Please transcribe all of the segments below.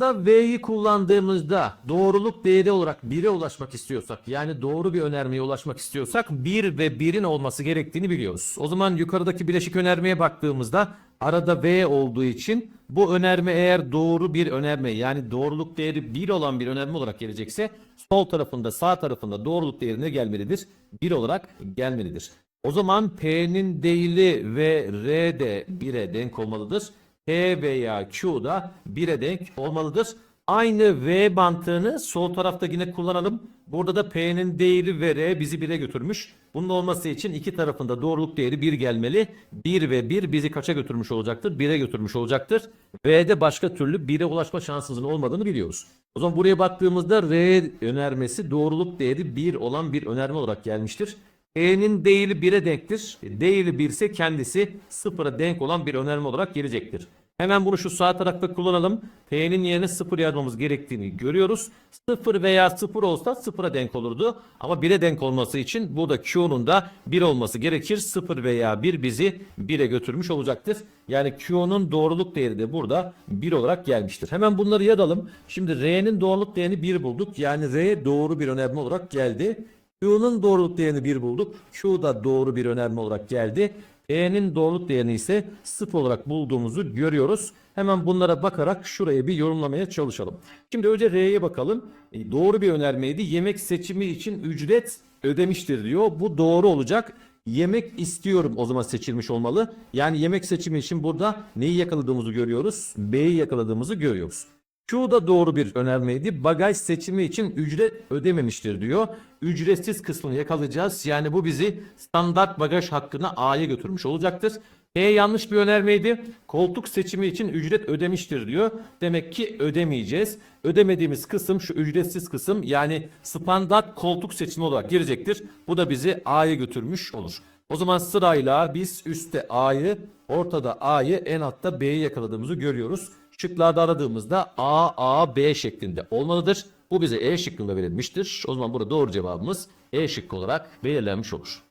da V'yi kullandığımızda doğruluk değeri olarak 1'e ulaşmak istiyorsak yani doğru bir önermeye ulaşmak istiyorsak 1 ve 1'in olması gerektiğini biliyoruz. O zaman yukarıdaki bileşik önermeye baktığımızda arada V olduğu için bu önerme eğer doğru bir önerme yani doğruluk değeri 1 olan bir önerme olarak gelecekse sol tarafında sağ tarafında doğruluk değerine gelmelidir. 1 olarak gelmelidir. O zaman P'nin değili ve R de 1'e denk olmalıdır. P veya Q da 1'e denk olmalıdır. Aynı V mantığını sol tarafta yine kullanalım. Burada da P'nin değeri ve R bizi 1'e götürmüş. Bunun olması için iki tarafında doğruluk değeri 1 gelmeli. 1 ve 1 bizi kaça götürmüş olacaktır? 1'e götürmüş olacaktır. V'de başka türlü 1'e ulaşma şansımızın olmadığını biliyoruz. O zaman buraya baktığımızda R önermesi doğruluk değeri 1 olan bir önerme olarak gelmiştir. E'nin değili 1'e denktir. Değili 1 ise kendisi 0'a denk olan bir önerme olarak gelecektir. Hemen bunu şu sağ tarafta kullanalım. P'nin yerine 0 yazmamız gerektiğini görüyoruz. 0 veya 0 olsa 0'a denk olurdu. Ama 1'e denk olması için burada Q'nun da 1 olması gerekir. 0 veya 1 bizi 1'e götürmüş olacaktır. Yani Q'nun doğruluk değeri de burada 1 olarak gelmiştir. Hemen bunları yazalım. Şimdi R'nin doğruluk değerini 1 bulduk. Yani R doğru bir önerme olarak geldi. Q'nun doğruluk değerini 1 bulduk. Q da doğru bir önerme olarak geldi. E'nin doğruluk değerini ise 0 olarak bulduğumuzu görüyoruz. Hemen bunlara bakarak şuraya bir yorumlamaya çalışalım. Şimdi önce R'ye bakalım. E, Doğru bir önermeydi. Yemek seçimi için ücret ödemiştir diyor. Bu doğru olacak. Yemek istiyorum o zaman seçilmiş olmalı. Yani yemek seçimi için burada neyi yakaladığımızı görüyoruz? B'yi yakaladığımızı görüyoruz. Q da doğru bir önermeydi. Bagaj seçimi için ücret ödememiştir diyor. Ücretsiz kısmını yakalayacağız. Yani bu bizi standart bagaj hakkına A'ya götürmüş olacaktır. B yanlış bir önermeydi. Koltuk seçimi için ücret ödemiştir diyor. Demek ki ödemeyeceğiz. Ödemediğimiz kısım şu ücretsiz kısım yani standart koltuk seçimi olarak gelecektir. Bu da bizi A'ya götürmüş olur. O zaman sırayla biz üstte A'yı, ortada A'yı, en altta B'yi yakaladığımızı görüyoruz. Şıklarda aradığımızda A, A, B şeklinde olmalıdır. Bu bize E şıkkında verilmiştir. O zaman burada doğru cevabımız E şıkkı olarak belirlenmiş olur.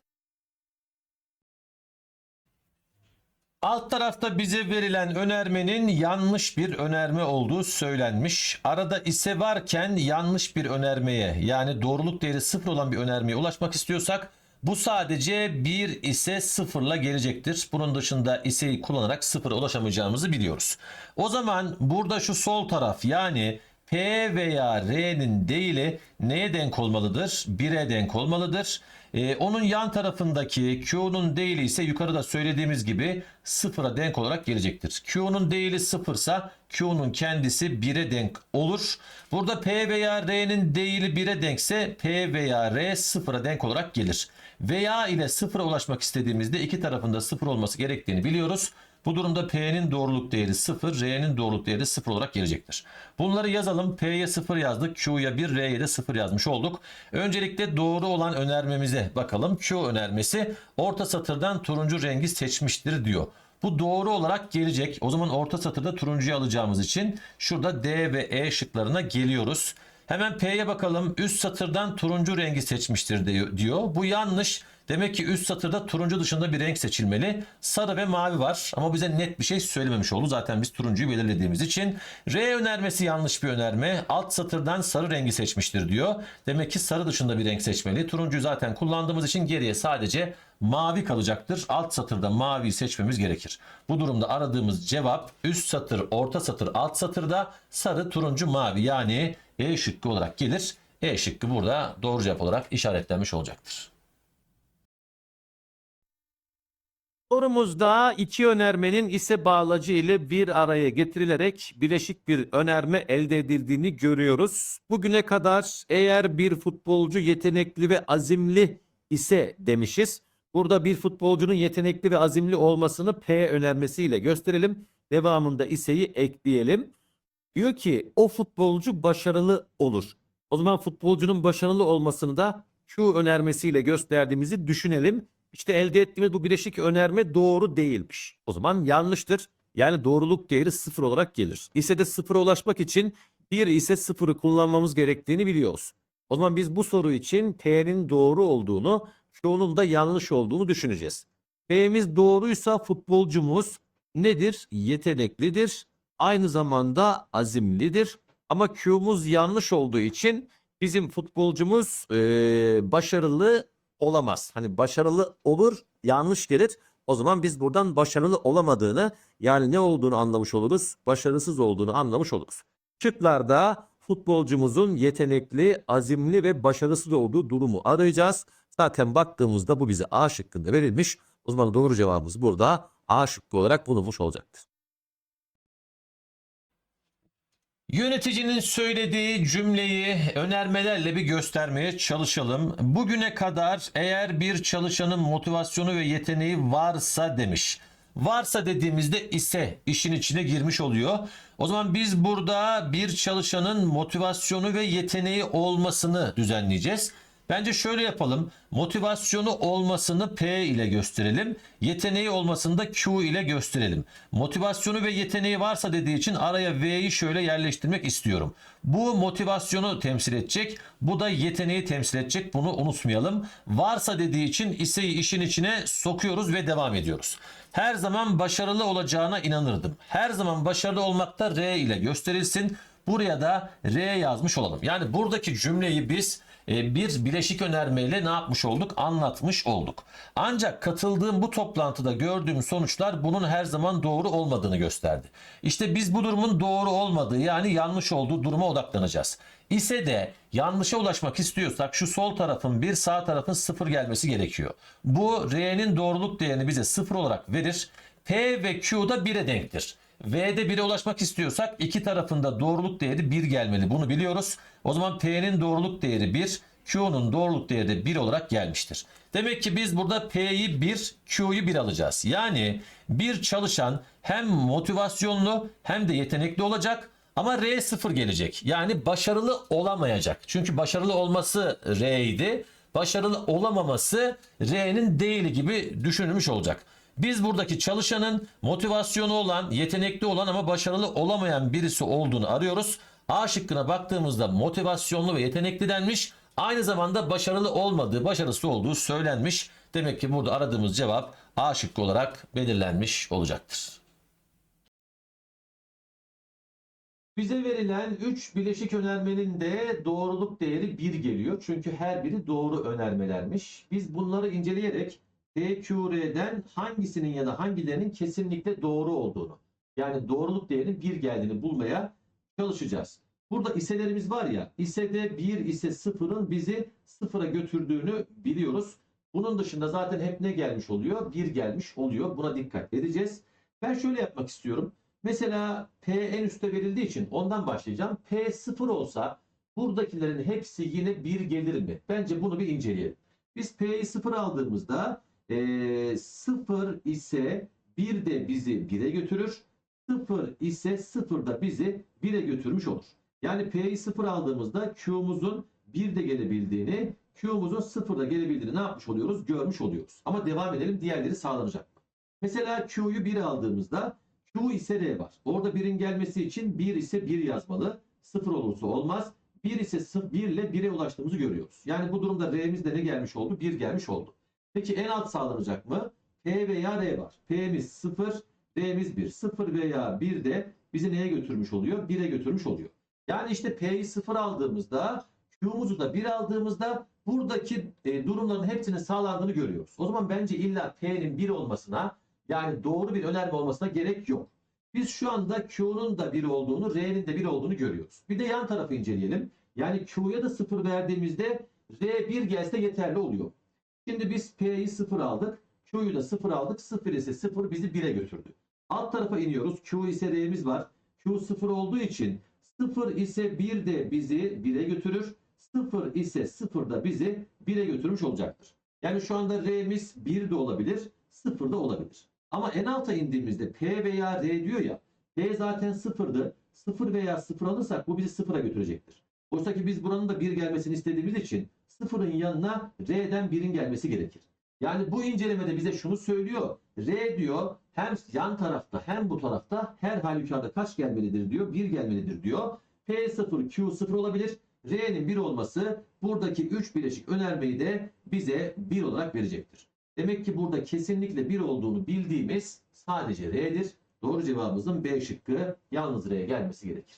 Alt tarafta bize verilen önermenin yanlış bir önerme olduğu söylenmiş. Arada ise varken yanlış bir önermeye yani doğruluk değeri sıfır olan bir önermeye ulaşmak istiyorsak bu sadece 1 ise sıfırla gelecektir. Bunun dışında iseyi kullanarak sıfıra ulaşamayacağımızı biliyoruz. O zaman burada şu sol taraf yani P veya R'nin değili neye denk olmalıdır? 1'e denk olmalıdır. Ee, onun yan tarafındaki Q'nun değili ise yukarıda söylediğimiz gibi sıfıra denk olarak gelecektir. Q'nun değili sıfırsa Q'nun kendisi 1'e denk olur. Burada P veya R'nin değili 1'e denkse P veya R sıfıra denk olarak gelir. Veya ile sıfıra ulaşmak istediğimizde iki tarafında sıfır olması gerektiğini biliyoruz. Bu durumda P'nin doğruluk değeri 0, R'nin doğruluk değeri 0 olarak gelecektir. Bunları yazalım. P'ye 0 yazdık. Q'ya 1, R'ye de 0 yazmış olduk. Öncelikle doğru olan önermemize bakalım. Q önermesi orta satırdan turuncu rengi seçmiştir diyor. Bu doğru olarak gelecek. O zaman orta satırda turuncuyu alacağımız için şurada D ve E şıklarına geliyoruz. Hemen P'ye bakalım. Üst satırdan turuncu rengi seçmiştir diyor-. Bu yanlış. Demek ki üst satırda turuncu dışında bir renk seçilmeli. Sarı ve mavi var ama bize net bir şey söylememiş oldu. Zaten biz turuncuyu belirlediğimiz için. R önermesi yanlış bir önerme. Alt satırdan sarı rengi seçmiştir diyor. Demek ki sarı dışında bir renk seçmeli. Turuncuyu zaten kullandığımız için geriye sadece mavi kalacaktır. Alt satırda maviyi seçmemiz gerekir. Bu durumda aradığımız cevap üst satır, orta satır, alt satırda sarı, turuncu, mavi yani E şıkkı olarak gelir. E şıkkı burada doğru cevap olarak işaretlenmiş olacaktır. Sorumuzda iki önermenin ise bağlacı ile bir araya getirilerek bileşik bir önerme elde edildiğini görüyoruz. Bugüne kadar eğer bir futbolcu yetenekli ve azimli ise demişiz. Burada bir futbolcunun yetenekli ve azimli olmasını P önermesiyle gösterelim. Devamında iseyi ekleyelim. Diyor ki o futbolcu başarılı olur. O zaman futbolcunun başarılı olmasını da Q önermesiyle gösterdiğimizi düşünelim. İşte elde ettiğimiz bu bileşik önerme doğru değilmiş. O zaman yanlıştır. Yani doğruluk değeri sıfır olarak gelir. İse de sıfıra ulaşmak için bir ise sıfırı kullanmamız gerektiğini biliyoruz. O zaman biz bu soru için T'nin doğru olduğunu, Q'nun da yanlış olduğunu düşüneceğiz. P'miz doğruysa futbolcumuz nedir? Yeteneklidir, aynı zamanda azimlidir. Ama Q'muz yanlış olduğu için bizim futbolcumuz eee, başarılı olamaz. Hani başarılı olur, yanlış gelir. O zaman biz buradan başarılı olamadığını yani ne olduğunu anlamış oluruz, başarısız olduğunu anlamış oluruz. Şıklarda futbolcumuzun yetenekli, azimli ve başarısız olduğu durumu arayacağız. Zaten baktığımızda bu bize A şıkkında verilmiş. O zaman doğru cevabımız burada A şıkkı olarak bulunmuş olacaktır. Yöneticinin söylediği cümleyi önermelerle bir göstermeye çalışalım. Bugüne kadar eğer bir çalışanın motivasyonu ve yeteneği varsa demiş. Varsa dediğimizde ise işin içine girmiş oluyor. O zaman biz burada bir çalışanın motivasyonu ve yeteneği olmasını düzenleyeceğiz. Bence şöyle yapalım. Motivasyonu olmasını P ile gösterelim. Yeteneği olmasını da Q ile gösterelim. Motivasyonu ve yeteneği varsa dediği için araya V'yi şöyle yerleştirmek istiyorum. Bu motivasyonu temsil edecek. Bu da yeteneği temsil edecek. Bunu unutmayalım. Varsa dediği için iseyi işin içine sokuyoruz ve devam ediyoruz. Her zaman başarılı olacağına inanırdım. Her zaman başarılı olmakta R ile gösterilsin. Buraya da R yazmış olalım. Yani buradaki cümleyi biz bir bileşik önermeyle ne yapmış olduk? Anlatmış olduk. Ancak katıldığım bu toplantıda gördüğüm sonuçlar bunun her zaman doğru olmadığını gösterdi. İşte biz bu durumun doğru olmadığı yani yanlış olduğu duruma odaklanacağız. İse de yanlışa ulaşmak istiyorsak şu sol tarafın bir sağ tarafın sıfır gelmesi gerekiyor. Bu R'nin doğruluk değerini bize sıfır olarak verir. P ve Q da 1'e denktir. V'de 1'e ulaşmak istiyorsak iki tarafında doğruluk değeri 1 gelmeli. Bunu biliyoruz. O zaman P'nin doğruluk değeri 1, Q'nun doğruluk değeri de 1 olarak gelmiştir. Demek ki biz burada P'yi 1, Q'yu 1 alacağız. Yani bir çalışan hem motivasyonlu hem de yetenekli olacak ama R 0 gelecek. Yani başarılı olamayacak. Çünkü başarılı olması R idi. Başarılı olamaması R'nin değili gibi düşünülmüş olacak. Biz buradaki çalışanın motivasyonu olan, yetenekli olan ama başarılı olamayan birisi olduğunu arıyoruz. A şıkkına baktığımızda motivasyonlu ve yetenekli denmiş. Aynı zamanda başarılı olmadığı, başarısı olduğu söylenmiş. Demek ki burada aradığımız cevap A şıkkı olarak belirlenmiş olacaktır. Bize verilen 3 bileşik önermenin de doğruluk değeri 1 geliyor. Çünkü her biri doğru önermelermiş. Biz bunları inceleyerek DQR'den hangisinin ya da hangilerinin kesinlikle doğru olduğunu yani doğruluk değerinin 1 geldiğini bulmaya çalışacağız. Burada iselerimiz var ya isede 1 ise 0'ın bizi 0'a götürdüğünü biliyoruz. Bunun dışında zaten hep ne gelmiş oluyor? 1 gelmiş oluyor. Buna dikkat edeceğiz. Ben şöyle yapmak istiyorum. Mesela P en üstte verildiği için ondan başlayacağım. P 0 olsa buradakilerin hepsi yine 1 gelir mi? Bence bunu bir inceleyelim. Biz P'yi 0 aldığımızda e, 0 ise 1 de bizi 1'e götürür. 0 ise 0 da bizi 1'e götürmüş olur. Yani P'yi 0 aldığımızda Q'muzun 1 de gelebildiğini, Q'muzun 0 da gelebildiğini ne yapmış oluyoruz? Görmüş oluyoruz. Ama devam edelim diğerleri sağlanacak? Mesela Q'yu 1 aldığımızda Q ise R var. Orada 1'in gelmesi için 1 ise 1 yazmalı. 0 olursa olmaz. 1 ise 1 ile 1'e ulaştığımızı görüyoruz. Yani bu durumda R'mizde ne gelmiş oldu? 1 gelmiş oldu. Peki en alt sağlanacak mı? P veya R var. P'miz 0, R'miz 1. 0 veya 1 de bizi neye götürmüş oluyor? 1'e götürmüş oluyor. Yani işte P'yi 0 aldığımızda, Q'muzu da 1 aldığımızda buradaki e, durumların hepsinin sağlandığını görüyoruz. O zaman bence illa P'nin 1 olmasına yani doğru bir önerme olmasına gerek yok. Biz şu anda Q'nun da 1 olduğunu, R'nin de 1 olduğunu görüyoruz. Bir de yan tarafı inceleyelim. Yani Q'ya da 0 verdiğimizde R 1 gelse yeterli oluyor. Şimdi biz P'yi 0 aldık. Q'yu da 0 aldık. 0 ise 0 bizi 1'e götürdü. Alt tarafa iniyoruz. Q ise R'miz var. Q 0 olduğu için 0 ise 1 de bizi 1'e götürür. 0 ise 0 da bizi 1'e götürmüş olacaktır. Yani şu anda R'miz 1 de olabilir, 0 da olabilir. Ama en alta indiğimizde P veya R diyor ya. P zaten 0'dı. 0 veya 0 alırsak bu bizi 0'a götürecektir. Oysa ki biz buranın da 1 gelmesini istediğimiz için 0'ın yanına R'den 1'in gelmesi gerekir. Yani bu incelemede bize şunu söylüyor. R diyor hem yan tarafta hem bu tarafta her halükarda kaç gelmelidir diyor. 1 gelmelidir diyor. P0, Q0 olabilir. R'nin 1 olması buradaki 3 bileşik önermeyi de bize 1 olarak verecektir. Demek ki burada kesinlikle 1 olduğunu bildiğimiz sadece R'dir. Doğru cevabımızın B şıkkı yalnız R'ye gelmesi gerekir.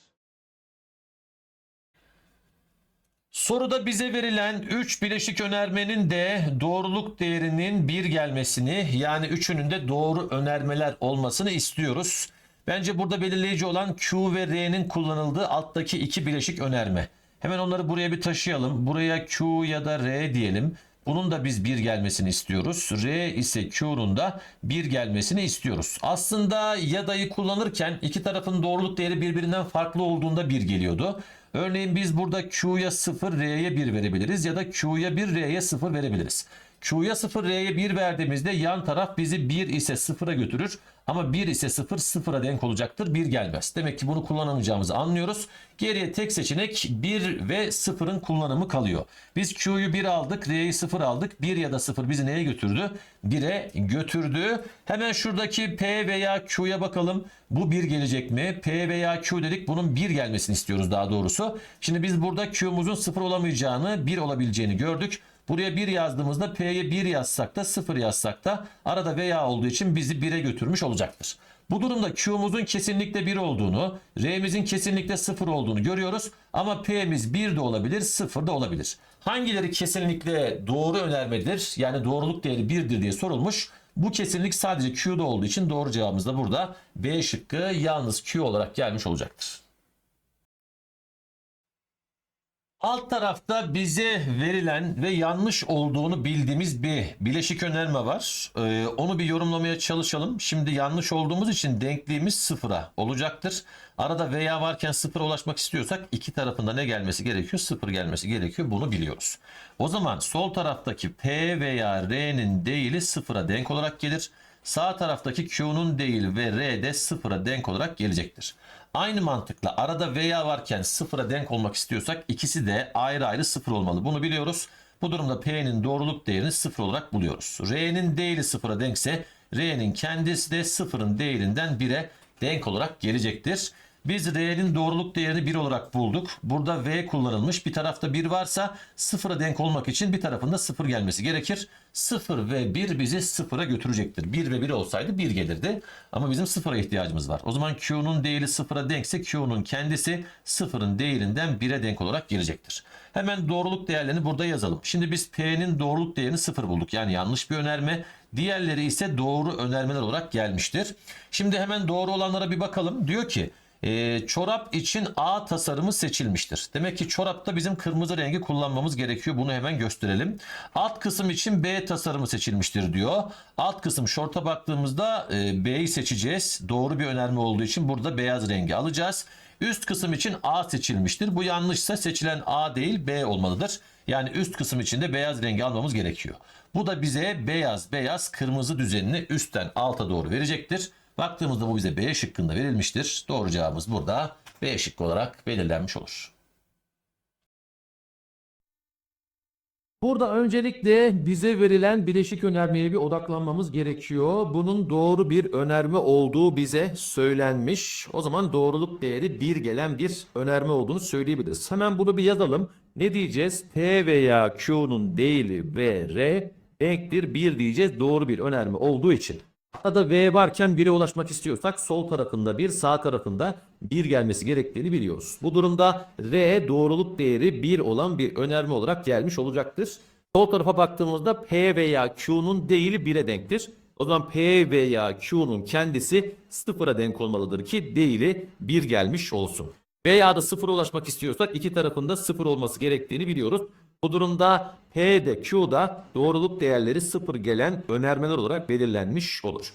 Soruda bize verilen 3 bileşik önermenin de doğruluk değerinin 1 gelmesini yani üçünün de doğru önermeler olmasını istiyoruz. Bence burada belirleyici olan Q ve R'nin kullanıldığı alttaki iki bileşik önerme. Hemen onları buraya bir taşıyalım. Buraya Q ya da R diyelim. Bunun da biz 1 gelmesini istiyoruz. R ise Q'nun da 1 gelmesini istiyoruz. Aslında yadayı kullanırken iki tarafın doğruluk değeri birbirinden farklı olduğunda 1 geliyordu. Örneğin biz burada Q'ya 0, R'ye 1 verebiliriz ya da Q'ya 1, R'ye 0 verebiliriz. Q'ya 0, R'ye 1 verdiğimizde yan taraf bizi 1 ise 0'a götürür. Ama 1 ise 0, 0'a denk olacaktır. 1 gelmez. Demek ki bunu kullanamayacağımızı anlıyoruz. Geriye tek seçenek 1 ve 0'ın kullanımı kalıyor. Biz Q'yu 1 aldık, R'yi 0 aldık. 1 ya da 0 bizi neye götürdü? 1'e götürdü. Hemen şuradaki P veya Q'ya bakalım. Bu 1 gelecek mi? P veya Q dedik. Bunun 1 gelmesini istiyoruz daha doğrusu. Şimdi biz burada Q'muzun 0 olamayacağını, 1 olabileceğini gördük. Buraya 1 yazdığımızda P'ye 1 yazsak da 0 yazsak da arada veya olduğu için bizi 1'e götürmüş olacaktır. Bu durumda Q'muzun kesinlikle 1 olduğunu, R'mizin kesinlikle 0 olduğunu görüyoruz. Ama P'miz 1 de olabilir, 0 da olabilir. Hangileri kesinlikle doğru önermedir? Yani doğruluk değeri 1'dir diye sorulmuş. Bu kesinlik sadece Q'da olduğu için doğru cevabımız da burada B şıkkı yalnız Q olarak gelmiş olacaktır. Alt tarafta bize verilen ve yanlış olduğunu bildiğimiz bir bileşik önerme var. Ee, onu bir yorumlamaya çalışalım. Şimdi yanlış olduğumuz için denkliğimiz sıfıra olacaktır. Arada veya varken sıfıra ulaşmak istiyorsak iki tarafında ne gelmesi gerekiyor? Sıfır gelmesi gerekiyor. Bunu biliyoruz. O zaman sol taraftaki P veya R'nin değili sıfıra denk olarak gelir. Sağ taraftaki Q'nun değil ve R de sıfıra denk olarak gelecektir. Aynı mantıkla arada veya varken sıfıra denk olmak istiyorsak ikisi de ayrı ayrı sıfır olmalı. Bunu biliyoruz. Bu durumda P'nin doğruluk değerini sıfır olarak buluyoruz. R'nin değili sıfıra denkse R'nin kendisi de sıfırın değerinden 1'e denk olarak gelecektir. Biz R'nin doğruluk değerini 1 olarak bulduk. Burada V kullanılmış. Bir tarafta 1 varsa sıfıra denk olmak için bir tarafında 0 gelmesi gerekir. 0 ve 1 bizi sıfıra götürecektir. 1 ve 1 olsaydı 1 gelirdi. Ama bizim sıfıra ihtiyacımız var. O zaman Q'nun değeri sıfıra denkse Q'nun kendisi sıfırın değerinden 1'e denk olarak gelecektir. Hemen doğruluk değerlerini burada yazalım. Şimdi biz P'nin doğruluk değerini 0 bulduk. Yani yanlış bir önerme. Diğerleri ise doğru önermeler olarak gelmiştir. Şimdi hemen doğru olanlara bir bakalım. Diyor ki e, çorap için A tasarımı seçilmiştir. Demek ki çorapta bizim kırmızı rengi kullanmamız gerekiyor. Bunu hemen gösterelim. Alt kısım için B tasarımı seçilmiştir diyor. Alt kısım şorta baktığımızda e, B'yi seçeceğiz. Doğru bir önerme olduğu için burada beyaz rengi alacağız. Üst kısım için A seçilmiştir. Bu yanlışsa seçilen A değil B olmalıdır. Yani üst kısım için de beyaz rengi almamız gerekiyor. Bu da bize beyaz beyaz kırmızı düzenini üstten alta doğru verecektir. Baktığımızda bu bize B şıkkında verilmiştir. Doğru cevabımız burada B şıkkı olarak belirlenmiş olur. Burada öncelikle bize verilen bileşik önermeye bir odaklanmamız gerekiyor. Bunun doğru bir önerme olduğu bize söylenmiş. O zaman doğruluk değeri 1 gelen bir önerme olduğunu söyleyebiliriz. Hemen bunu bir yazalım. Ne diyeceğiz? P veya Q'nun değili V, R denktir 1 diyeceğiz. Doğru bir önerme olduğu için. Arada V varken 1'e ulaşmak istiyorsak sol tarafında 1, sağ tarafında 1 gelmesi gerektiğini biliyoruz. Bu durumda R doğruluk değeri 1 olan bir önerme olarak gelmiş olacaktır. Sol tarafa baktığımızda P veya Q'nun değili 1'e denktir. O zaman P veya Q'nun kendisi 0'a denk olmalıdır ki değili 1 gelmiş olsun. Veya da 0'a ulaşmak istiyorsak iki tarafında 0 olması gerektiğini biliyoruz. Bu durumda P'de Q'da doğruluk değerleri 0 gelen önermeler olarak belirlenmiş olur.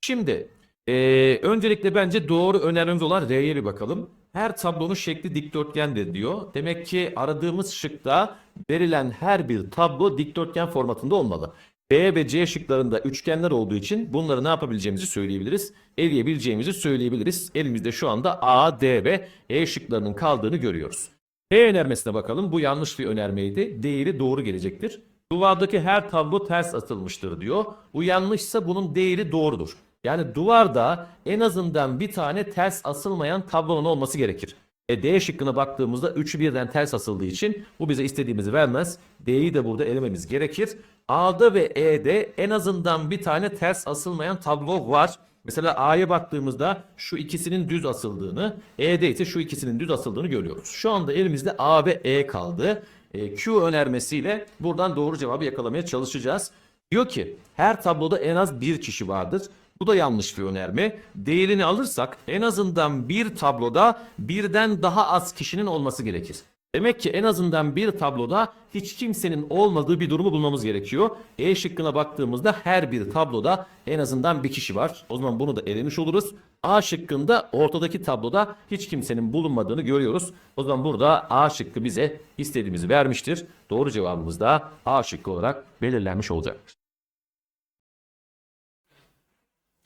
Şimdi eee, öncelikle bence doğru önermemiz olan R'ye bir bakalım. Her tablonun şekli dikdörtgendir diyor. Demek ki aradığımız şıkta verilen her bir tablo dikdörtgen formatında olmalı. B ve C şıklarında üçgenler olduğu için bunları ne yapabileceğimizi söyleyebiliriz. Eleyebileceğimizi söyleyebiliriz. Elimizde şu anda A, D ve E şıklarının kaldığını görüyoruz. P önermesine bakalım. Bu yanlış bir önermeydi. Değeri doğru gelecektir. Duvardaki her tablo ters atılmıştır diyor. Bu yanlışsa bunun değeri doğrudur. Yani duvarda en azından bir tane ters asılmayan tablonun olması gerekir. E D şıkkına baktığımızda üçü birden ters asıldığı için bu bize istediğimizi vermez. D'yi de burada elememiz gerekir. A'da ve E'de en azından bir tane ters asılmayan tablo var. Mesela A'ya baktığımızda şu ikisinin düz asıldığını, E'de ise şu ikisinin düz asıldığını görüyoruz. Şu anda elimizde A ve E kaldı. E, Q önermesiyle buradan doğru cevabı yakalamaya çalışacağız. Diyor ki her tabloda en az bir kişi vardır. Bu da yanlış bir önerme. Değerini alırsak en azından bir tabloda birden daha az kişinin olması gerekir. Demek ki en azından bir tabloda hiç kimsenin olmadığı bir durumu bulmamız gerekiyor. E şıkkına baktığımızda her bir tabloda en azından bir kişi var. O zaman bunu da elemiş oluruz. A şıkkında ortadaki tabloda hiç kimsenin bulunmadığını görüyoruz. O zaman burada A şıkkı bize istediğimizi vermiştir. Doğru cevabımız da A şıkkı olarak belirlenmiş olacaktır.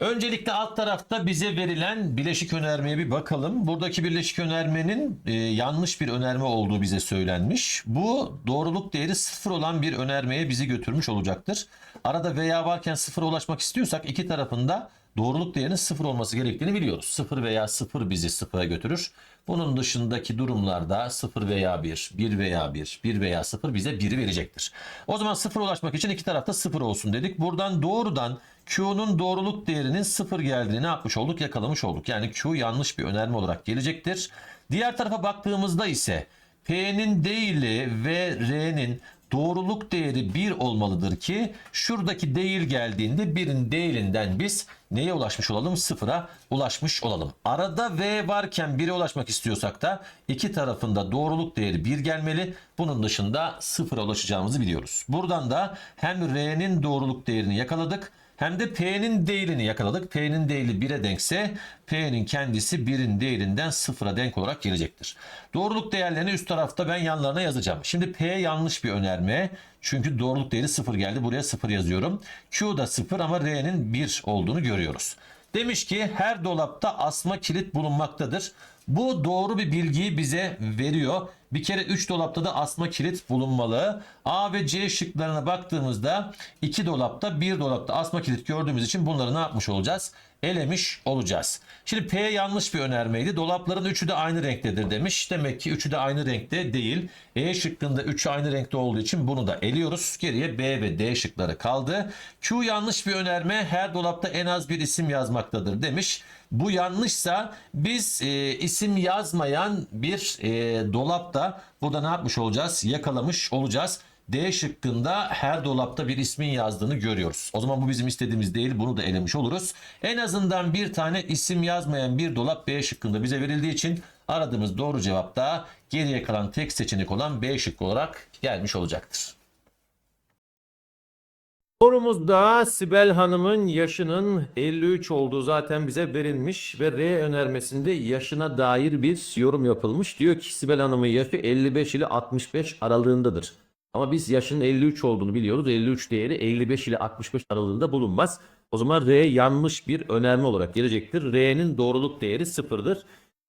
Öncelikle alt tarafta bize verilen bileşik önermeye bir bakalım. Buradaki bileşik önermenin e, yanlış bir önerme olduğu bize söylenmiş. Bu doğruluk değeri sıfır olan bir önermeye bizi götürmüş olacaktır. Arada veya varken sıfıra ulaşmak istiyorsak iki tarafında doğruluk değerinin sıfır olması gerektiğini biliyoruz. Sıfır veya sıfır bizi sıfıra götürür. Bunun dışındaki durumlarda 0 veya 1, 1 veya 1, 1 veya 0 bize 1'i verecektir. O zaman 0 ulaşmak için iki tarafta 0 olsun dedik. Buradan doğrudan Q'nun doğruluk değerinin 0 geldiğini ne yapmış olduk? Yakalamış olduk. Yani Q yanlış bir önerme olarak gelecektir. Diğer tarafa baktığımızda ise P'nin değili ve R'nin doğruluk değeri 1 olmalıdır ki şuradaki değil geldiğinde birin değilinden biz neye ulaşmış olalım? Sıfıra ulaşmış olalım. Arada V varken 1'e ulaşmak istiyorsak da iki tarafında doğruluk değeri 1 gelmeli. Bunun dışında sıfıra ulaşacağımızı biliyoruz. Buradan da hem R'nin doğruluk değerini yakaladık hem de P'nin değilini yakaladık. P'nin değili 1'e denkse P'nin kendisi 1'in değilinden 0'a denk olarak gelecektir. Doğruluk değerlerini üst tarafta ben yanlarına yazacağım. Şimdi P yanlış bir önerme. Çünkü doğruluk değeri 0 geldi. Buraya 0 yazıyorum. Q da 0 ama R'nin 1 olduğunu görüyoruz. Demiş ki her dolapta asma kilit bulunmaktadır. Bu doğru bir bilgiyi bize veriyor. Bir kere 3 dolapta da asma kilit bulunmalı. A ve C şıklarına baktığımızda 2 dolapta 1 dolapta asma kilit gördüğümüz için bunları ne yapmış olacağız? Elemiş olacağız. Şimdi P yanlış bir önermeydi. Dolapların üçü de aynı renktedir demiş. Demek ki üçü de aynı renkte değil. E şıkkında üçü aynı renkte olduğu için bunu da eliyoruz. Geriye B ve D şıkları kaldı. Q yanlış bir önerme. Her dolapta en az bir isim yazmaktadır demiş. Bu yanlışsa biz e, isim yazmayan bir e, dolapta burada ne yapmış olacağız? Yakalamış olacağız. D şıkkında her dolapta bir ismin yazdığını görüyoruz. O zaman bu bizim istediğimiz değil. Bunu da elemiş oluruz. En azından bir tane isim yazmayan bir dolap B şıkkında bize verildiği için aradığımız doğru cevap da geriye kalan tek seçenek olan B şıkkı olarak gelmiş olacaktır. Sorumuzda Sibel Hanım'ın yaşının 53 olduğu zaten bize verilmiş ve R önermesinde yaşına dair bir yorum yapılmış. Diyor ki Sibel Hanım'ın yaşı 55 ile 65 aralığındadır. Ama biz yaşının 53 olduğunu biliyoruz. 53 değeri 55 ile 65 aralığında bulunmaz. O zaman R yanlış bir önerme olarak gelecektir. R'nin doğruluk değeri sıfırdır.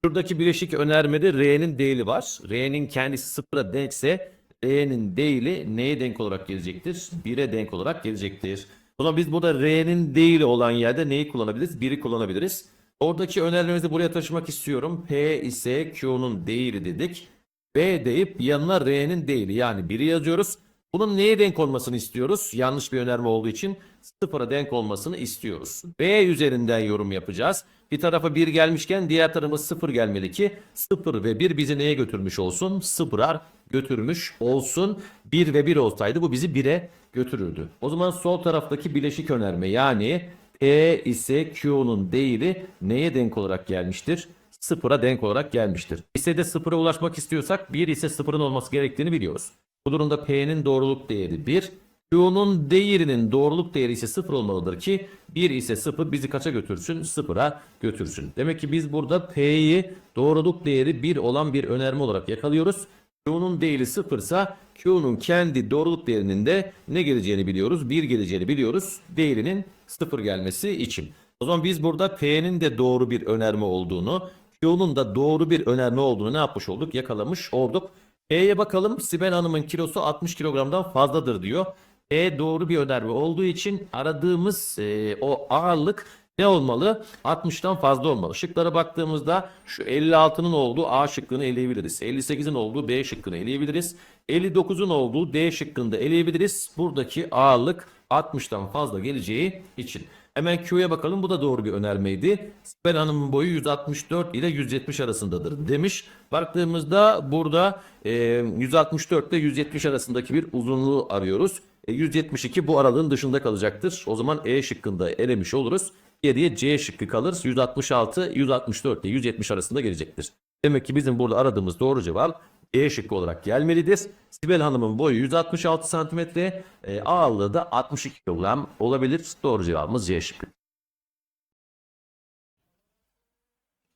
Şuradaki bileşik önermede R'nin değili var. R'nin kendisi sıfıra denkse R'nin değili neye denk olarak gelecektir? 1'e denk olarak gelecektir. O zaman biz burada R'nin değili olan yerde neyi kullanabiliriz? 1'i kullanabiliriz. Oradaki önermemizi buraya taşımak istiyorum. P ise Q'nun değili dedik. B deyip yanına R'nin değili yani 1'i yazıyoruz. Bunun neye denk olmasını istiyoruz? Yanlış bir önerme olduğu için sıfıra denk olmasını istiyoruz. B üzerinden yorum yapacağız. Bir tarafa 1 gelmişken diğer tarafımız 0 gelmeli ki 0 ve 1 bizi neye götürmüş olsun? Sıfıra götürmüş olsun. 1 ve 1 olsaydı bu bizi 1'e götürürdü. O zaman sol taraftaki bileşik önerme yani P ise Q'nun değili neye denk olarak gelmiştir? Sıfıra denk olarak gelmiştir. İse de sıfıra ulaşmak istiyorsak 1 ise sıfırın olması gerektiğini biliyoruz. Bu durumda P'nin doğruluk değeri 1. Q'nun değerinin doğruluk değeri ise 0 olmalıdır ki 1 ise 0 bizi kaça götürsün? 0'a götürsün. Demek ki biz burada P'yi doğruluk değeri 1 olan bir önerme olarak yakalıyoruz. Q'nun değeri 0 ise Q'nun kendi doğruluk değerinin de ne geleceğini biliyoruz. 1 geleceğini biliyoruz. Değerinin 0 gelmesi için. O zaman biz burada P'nin de doğru bir önerme olduğunu, Q'nun da doğru bir önerme olduğunu ne yapmış olduk? Yakalamış olduk. E'ye bakalım. Sibel Hanım'ın kilosu 60 kilogramdan fazladır diyor. E doğru bir önerme olduğu için aradığımız e, o ağırlık ne olmalı? 60'tan fazla olmalı. Şıklara baktığımızda şu 56'nın olduğu A şıkkını eleyebiliriz. 58'in olduğu B şıkkını eleyebiliriz. 59'un olduğu D şıkkını da eleyebiliriz. Buradaki ağırlık 60'tan fazla geleceği için. Hemen Q'ya bakalım. Bu da doğru bir önermeydi. Sibel Hanım'ın boyu 164 ile 170 arasındadır demiş. Baktığımızda burada e, 164 ile 170 arasındaki bir uzunluğu arıyoruz. E, 172 bu aralığın dışında kalacaktır. O zaman E şıkkında elemiş oluruz. Geriye C şıkkı kalır. 166, 164 ile 170 arasında gelecektir. Demek ki bizim burada aradığımız doğru cevap E şıkkı olarak gelmelidir. Sibel Hanım'ın boyu 166 cm, e, ağırlığı da 62 kilogram olabilir. Doğru cevabımız C şıkkı.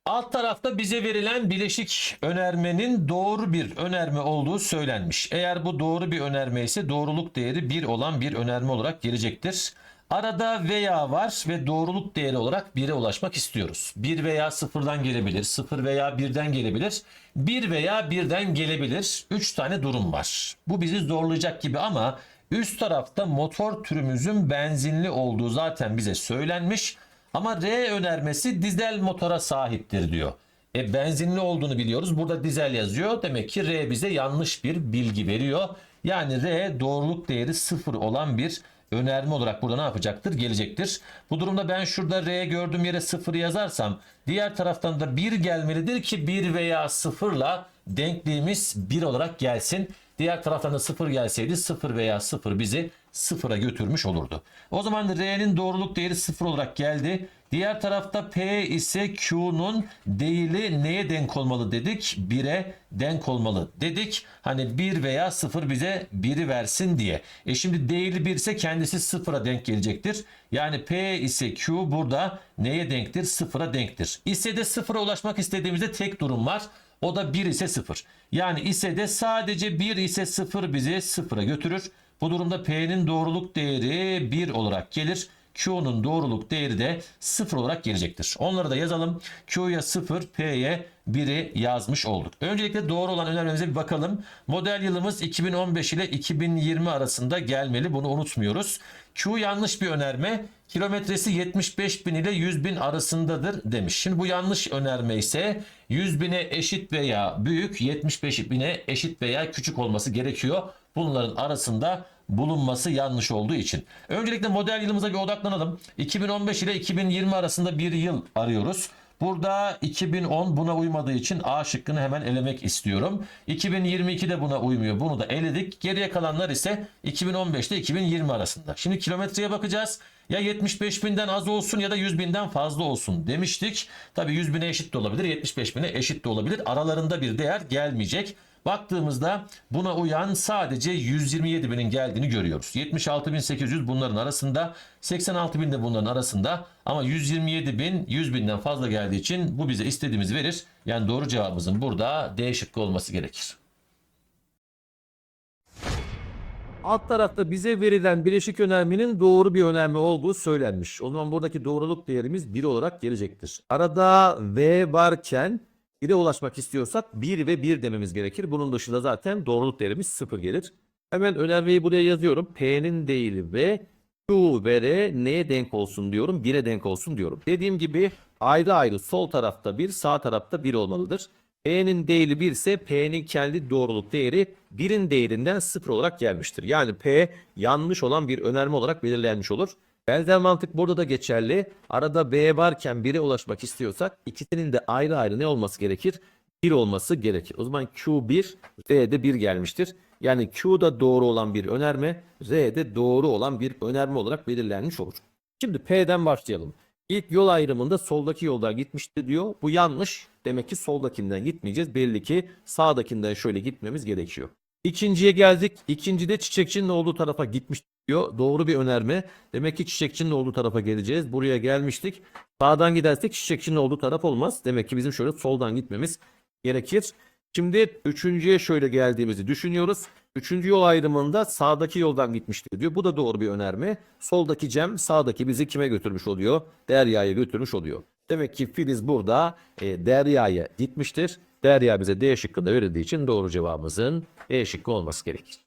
Alt tarafta bize verilen bileşik önermenin doğru bir önerme olduğu söylenmiş. Eğer bu doğru bir önerme ise doğruluk değeri 1 olan bir önerme olarak gelecektir. Arada veya var ve doğruluk değeri olarak 1'e ulaşmak istiyoruz. 1 veya 0'dan gelebilir, 0 veya 1'den gelebilir, 1 veya 1'den gelebilir. 3 tane durum var. Bu bizi zorlayacak gibi ama üst tarafta motor türümüzün benzinli olduğu zaten bize söylenmiş. Ama R önermesi dizel motora sahiptir diyor. E benzinli olduğunu biliyoruz. Burada dizel yazıyor. Demek ki R bize yanlış bir bilgi veriyor. Yani R doğruluk değeri sıfır olan bir önerme olarak burada ne yapacaktır? Gelecektir. Bu durumda ben şurada R gördüğüm yere sıfır yazarsam diğer taraftan da 1 gelmelidir ki 1 veya sıfırla denkliğimiz 1 olarak gelsin. Diğer taraftan da 0 gelseydi 0 veya 0 bizi 0'a götürmüş olurdu. O zaman R'nin doğruluk değeri 0 olarak geldi. Diğer tarafta P ise Q'nun değili neye denk olmalı dedik? 1'e denk olmalı dedik. Hani 1 veya 0 bize 1'i versin diye. E şimdi değili 1 ise kendisi 0'a denk gelecektir. Yani P ise Q burada neye denktir? 0'a denktir. İse de 0'a ulaşmak istediğimizde tek durum var. O da 1 ise 0. Yani ise de sadece 1 ise 0 bizi 0'a götürür. Bu durumda P'nin doğruluk değeri 1 olarak gelir. Q'nun doğruluk değeri de 0 olarak gelecektir. Onları da yazalım. Q'ya 0, P'ye 1'i yazmış olduk. Öncelikle doğru olan önermemize bir bakalım. Model yılımız 2015 ile 2020 arasında gelmeli. Bunu unutmuyoruz. Q yanlış bir önerme. Kilometresi 75 bin ile 100 bin arasındadır demiş. Şimdi bu yanlış önerme ise 100 bine eşit veya büyük 75 bine eşit veya küçük olması gerekiyor. Bunların arasında bulunması yanlış olduğu için. Öncelikle model yılımıza bir odaklanalım. 2015 ile 2020 arasında bir yıl arıyoruz. Burada 2010 buna uymadığı için A şıkkını hemen elemek istiyorum. 2022 de buna uymuyor. Bunu da eledik. Geriye kalanlar ise 2015 ile 2020 arasında. Şimdi kilometreye bakacağız. Ya 75 binden az olsun ya da 100 binden fazla olsun demiştik. Tabii 100 bine eşit de olabilir, 75 bine eşit de olabilir. Aralarında bir değer gelmeyecek. Baktığımızda buna uyan sadece 127 binin geldiğini görüyoruz. 76.800 bunların arasında, 86.000 de bunların arasında ama 127 bin 100 binden fazla geldiği için bu bize istediğimizi verir. Yani doğru cevabımızın burada D şıkkı olması gerekir. Alt tarafta bize verilen bileşik önermenin doğru bir önerme olduğu söylenmiş. O zaman buradaki doğruluk değerimiz 1 olarak gelecektir. Arada V varken 1'e ulaşmak istiyorsak 1 ve 1 dememiz gerekir. Bunun dışında zaten doğruluk değerimiz 0 gelir. Hemen önermeyi buraya yazıyorum. P'nin değili ve Q ve R neye denk olsun diyorum? 1'e denk olsun diyorum. Dediğim gibi ayrı ayrı sol tarafta 1, sağ tarafta 1 olmalıdır. P'nin değeri 1 ise P'nin kendi doğruluk değeri 1'in değerinden 0 olarak gelmiştir. Yani P yanlış olan bir önerme olarak belirlenmiş olur. Benzer mantık burada da geçerli. Arada B varken 1'e ulaşmak istiyorsak ikisinin de ayrı ayrı ne olması gerekir? 1 olması gerekir. O zaman Q1, R'de 1 gelmiştir. Yani Q'da doğru olan bir önerme, R'de doğru olan bir önerme olarak belirlenmiş olur. Şimdi P'den başlayalım. İlk yol ayrımında soldaki yoldan gitmişti diyor. Bu yanlış. Demek ki soldakinden gitmeyeceğiz. Belli ki sağdakinden şöyle gitmemiz gerekiyor. İkinciye geldik. İkincide çiçekçinin olduğu tarafa gitmiş diyor. Doğru bir önerme. Demek ki çiçekçinin olduğu tarafa geleceğiz. Buraya gelmiştik. Sağdan gidersek çiçekçinin olduğu taraf olmaz. Demek ki bizim şöyle soldan gitmemiz gerekir. Şimdi üçüncüye şöyle geldiğimizi düşünüyoruz. Üçüncü yol ayrımında sağdaki yoldan gitmiştir diyor. Bu da doğru bir önerme. Soldaki Cem sağdaki bizi kime götürmüş oluyor? Derya'ya götürmüş oluyor. Demek ki Filiz burada e, Derya'ya gitmiştir. Derya bize D şıkkı da verildiği için doğru cevabımızın E şıkkı olması gerekir.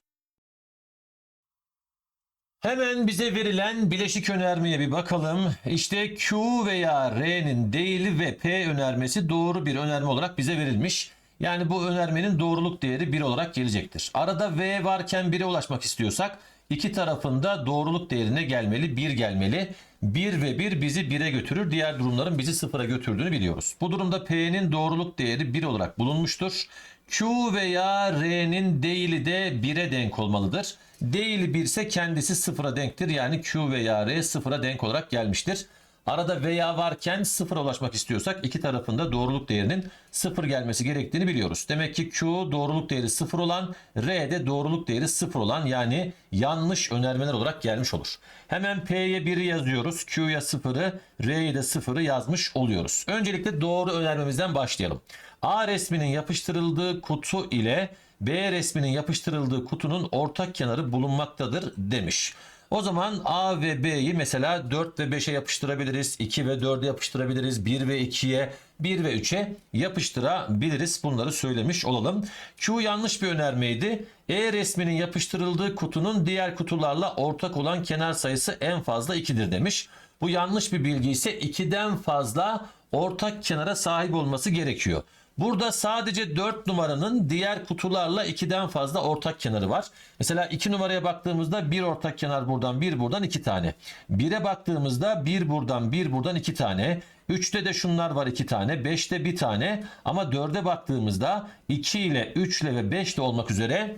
Hemen bize verilen bileşik önermeye bir bakalım. İşte Q veya R'nin değili ve P önermesi doğru bir önerme olarak bize verilmiş. Yani bu önermenin doğruluk değeri 1 olarak gelecektir. Arada V varken 1'e ulaşmak istiyorsak İki tarafında doğruluk değerine gelmeli, 1 gelmeli. 1 ve 1 bizi 1'e götürür. Diğer durumların bizi 0'a götürdüğünü biliyoruz. Bu durumda P'nin doğruluk değeri 1 olarak bulunmuştur. Q veya R'nin değili de 1'e denk olmalıdır. Değili 1 ise kendisi 0'a denktir. Yani Q veya R 0'a denk olarak gelmiştir. Arada veya varken sıfıra ulaşmak istiyorsak iki tarafında doğruluk değerinin sıfır gelmesi gerektiğini biliyoruz. Demek ki Q doğruluk değeri sıfır olan, R de doğruluk değeri sıfır olan yani yanlış önermeler olarak gelmiş olur. Hemen P'ye 1'i yazıyoruz. Q'ya sıfırı, R'ye de sıfırı yazmış oluyoruz. Öncelikle doğru önermemizden başlayalım. A resminin yapıştırıldığı kutu ile B resminin yapıştırıldığı kutunun ortak kenarı bulunmaktadır demiş. O zaman A ve B'yi mesela 4 ve 5'e yapıştırabiliriz. 2 ve 4'e yapıştırabiliriz. 1 ve 2'ye, 1 ve 3'e yapıştırabiliriz. Bunları söylemiş olalım. Q yanlış bir önermeydi. E resminin yapıştırıldığı kutunun diğer kutularla ortak olan kenar sayısı en fazla 2'dir demiş. Bu yanlış bir bilgi ise 2'den fazla ortak kenara sahip olması gerekiyor. Burada sadece 4 numaranın diğer kutularla 2'den fazla ortak kenarı var. Mesela 2 numaraya baktığımızda bir ortak kenar buradan, bir buradan 2 tane. 1'e baktığımızda bir buradan, bir buradan 2 tane. 3'te de şunlar var 2 tane. 5'te bir tane. Ama 4'e baktığımızda 2 ile 3 ile ve 5 ile olmak üzere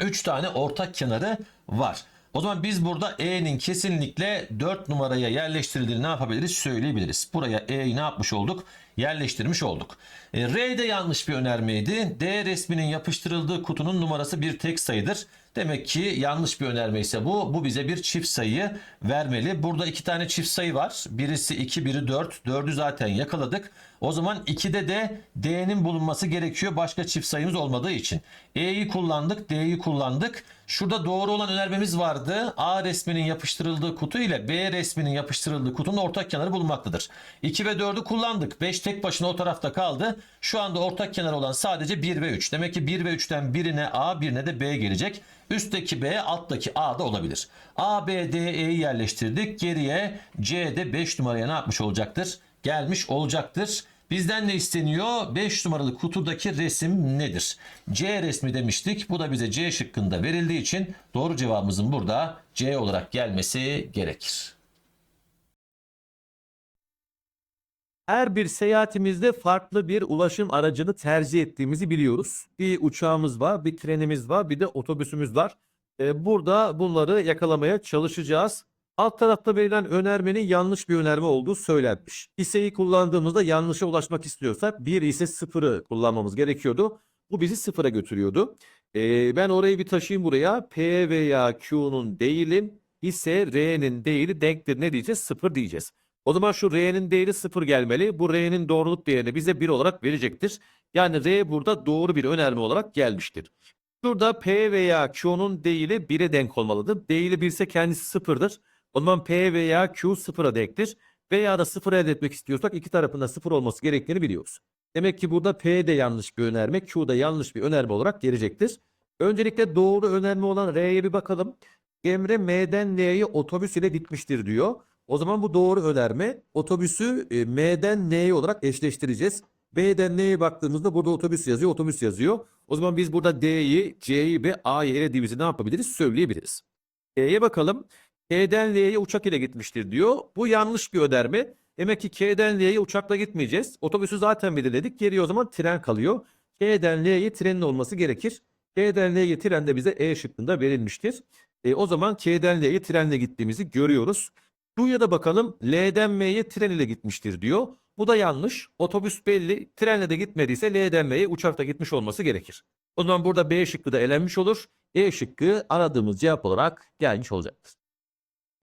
3 tane ortak kenarı var. O zaman biz burada E'nin kesinlikle 4 numaraya yerleştirildiğini ne yapabiliriz söyleyebiliriz. Buraya E'yi ne yapmış olduk? Yerleştirmiş olduk. E, R de yanlış bir önermeydi. D resminin yapıştırıldığı kutunun numarası bir tek sayıdır. Demek ki yanlış bir önerme ise bu. Bu bize bir çift sayı vermeli. Burada iki tane çift sayı var. Birisi 2, biri 4. 4'ü zaten yakaladık. O zaman 2'de de D'nin bulunması gerekiyor. Başka çift sayımız olmadığı için. E'yi kullandık, D'yi kullandık. Şurada doğru olan önermemiz vardı. A resminin yapıştırıldığı kutu ile B resminin yapıştırıldığı kutunun ortak kenarı bulunmaktadır. 2 ve 4'ü kullandık. 5 tek başına o tarafta kaldı. Şu anda ortak kenar olan sadece 1 ve 3. Demek ki 1 ve 3'ten birine A, birine de B gelecek. Üstteki B, alttaki A da olabilir. A, B, D, E'yi yerleştirdik. Geriye C de 5 numaraya ne yapmış olacaktır? Gelmiş olacaktır. Bizden ne isteniyor? 5 numaralı kutudaki resim nedir? C resmi demiştik. Bu da bize C şıkkında verildiği için doğru cevabımızın burada C olarak gelmesi gerekir. Her bir seyahatimizde farklı bir ulaşım aracını tercih ettiğimizi biliyoruz. Bir uçağımız var, bir trenimiz var, bir de otobüsümüz var. Ee, burada bunları yakalamaya çalışacağız. Alt tarafta verilen önermenin yanlış bir önerme olduğu söylenmiş. Hisseyi kullandığımızda yanlışa ulaşmak istiyorsak bir ise sıfırı kullanmamız gerekiyordu. Bu bizi sıfıra götürüyordu. Ee, ben orayı bir taşıyayım buraya. P veya Q'nun değilin ise R'nin değili denktir. Ne diyeceğiz? Sıfır diyeceğiz. O zaman şu R'nin değeri 0 gelmeli. Bu R'nin doğruluk değerini bize 1 olarak verecektir. Yani R burada doğru bir önerme olarak gelmiştir. Şurada P veya Q'nun değili 1'e denk olmalıdır. Değili 1 ise kendisi 0'dır. O zaman P veya Q 0'a denktir. Veya da 0 elde etmek istiyorsak iki tarafında 0 olması gerektiğini biliyoruz. Demek ki burada P de yanlış bir önerme, Q da yanlış bir önerme olarak gelecektir. Öncelikle doğru önerme olan R'ye bir bakalım. Emre M'den N'ye otobüs ile gitmiştir diyor. O zaman bu doğru önerme. Otobüsü e, M'den N'ye olarak eşleştireceğiz. B'den N'ye baktığımızda burada otobüs yazıyor, otobüs yazıyor. O zaman biz burada D'yi, C'yi ve A'yı elediğimizi ne yapabiliriz? Söyleyebiliriz. D'ye bakalım. K'den L'ye uçak ile gitmiştir diyor. Bu yanlış bir önerme. Demek ki K'den L'ye uçakla gitmeyeceğiz. Otobüsü zaten belirledik. Geriye o zaman tren kalıyor. K'den L'ye trenin olması gerekir. K'den L'ye tren de bize E şıkkında verilmiştir. E, o zaman K'den L'ye trenle gittiğimizi görüyoruz. Q'ya da bakalım. L'den M'ye tren ile gitmiştir diyor. Bu da yanlış. Otobüs belli. Trenle de gitmediyse L'den M'ye uçakla gitmiş olması gerekir. O zaman burada B şıkkı da elenmiş olur. E şıkkı aradığımız cevap olarak gelmiş olacaktır.